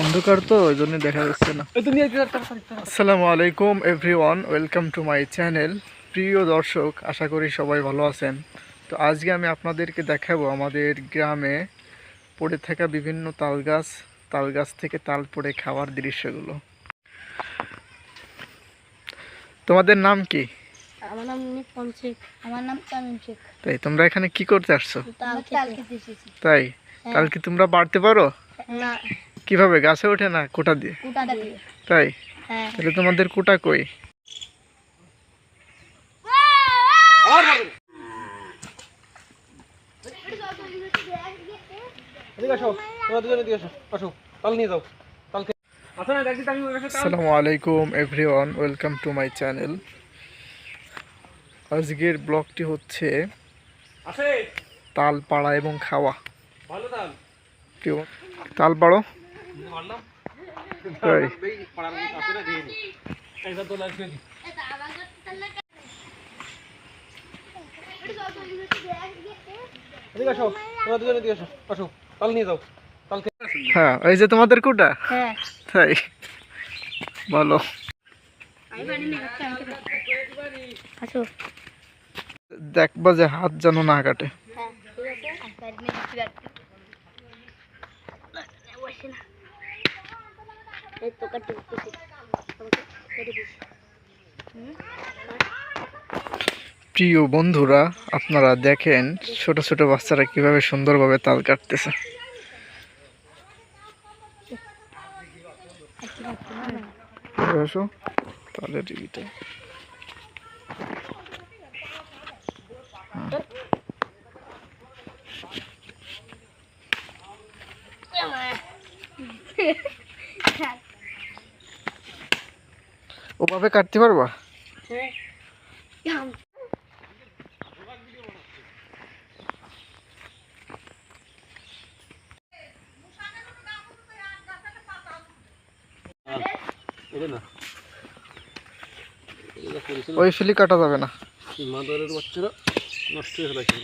অন্ধকার তো ওই জন্য দেখা যাচ্ছে না। আসসালামু আলাইকুম everyone welcome to my channel প্রিয় দর্শক আশা করি সবাই ভালো আছেন। তো আজকে আমি আপনাদেরকে দেখাবো আমাদের গ্রামে পড়ে থাকা বিভিন্ন তাল গাছ তাল গাছ থেকে তাল পড়ে খাওয়ার দৃশ্যগুলো। তোমাদের নাম কি? আমার নাম নিপন শেখ আমার নাম তামিম শেখ। তাই তোমরা এখানে কি করতে আসছো? তাই তাল কি তোমরা বাড়তে পারো? না। কীভাবে গাছে ওঠে না কোটা দিয়ে? তাই? হ্যাঁ। তাহলে তোমাদের কোটা কই? তাল আসসালামু আলাইকুম everyone welcome to my channel আজকের ব্লগটি হচ্ছে তাল পাড়া এবং খাওয়া। ভালো তাল। তাল পাড়ো তাই হ্যাঁ এই যে তোমাদের কোটা? হ্যাঁ। তাই বলো। দেখবা যে হাত যেন না কাটে হ্যাঁ ঠিক আছে আমি পারি না দেখতে পারতে বসে না এই তো কাটতে কেটে প্রিয় বন্ধুরা আপনারা দেখেন ছোট ছোট বাচ্চারা কীভাবে সুন্দরভাবে তাল কাটতেছে। এবার আসো তাহলে টিভিটা ওভাবে কাটতে পারবা? না ওই ফিলি কাটা যাবে না। মাদারের বাচ্চারা নষ্ট হয়ে ফেলেছে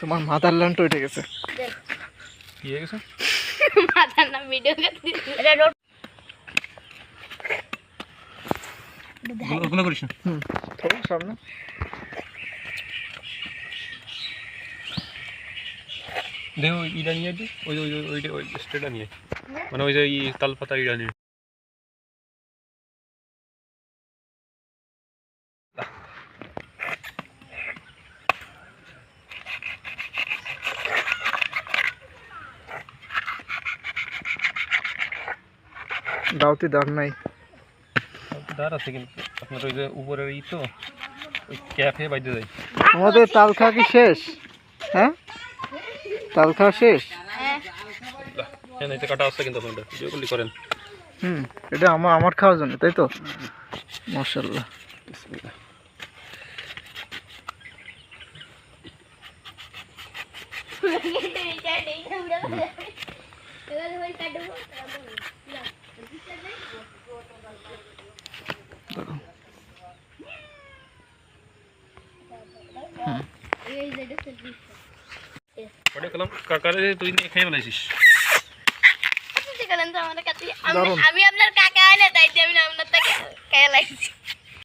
তোমার মাথার ল্যান্ড উঠে গেছে। গেছে মাথার নাম ভিডিও এটা রোড ওগুলো করিস না। হুম। সামনে দেখো ইটা নিয়ে ওই ওই ওই ওই ওই স্টেটা নিয়ে মানে ওই যে ই তালপাতা ইটা নিয়ে দাওতি দার নাই। দাঁড় আছে কিন্তু। আপনার ওই যে উপরের ই তো ওই ক্যাফে বাইতে যায় আমাদের তাল খাওয়া কি শেষ? হ্যাঁ? তাল খাওয়া শেষ? হ্যাঁ এতে কাটা আসছে কিন্তু আপনাদের। যেগুলি করেন। হুম এটা আমার আমার খাওয়ার জন্য তাই তো? মাশাল্লাহ আমি আপনার কাকা না তাই আমি আপনার তাকে খেয়ে লাগছি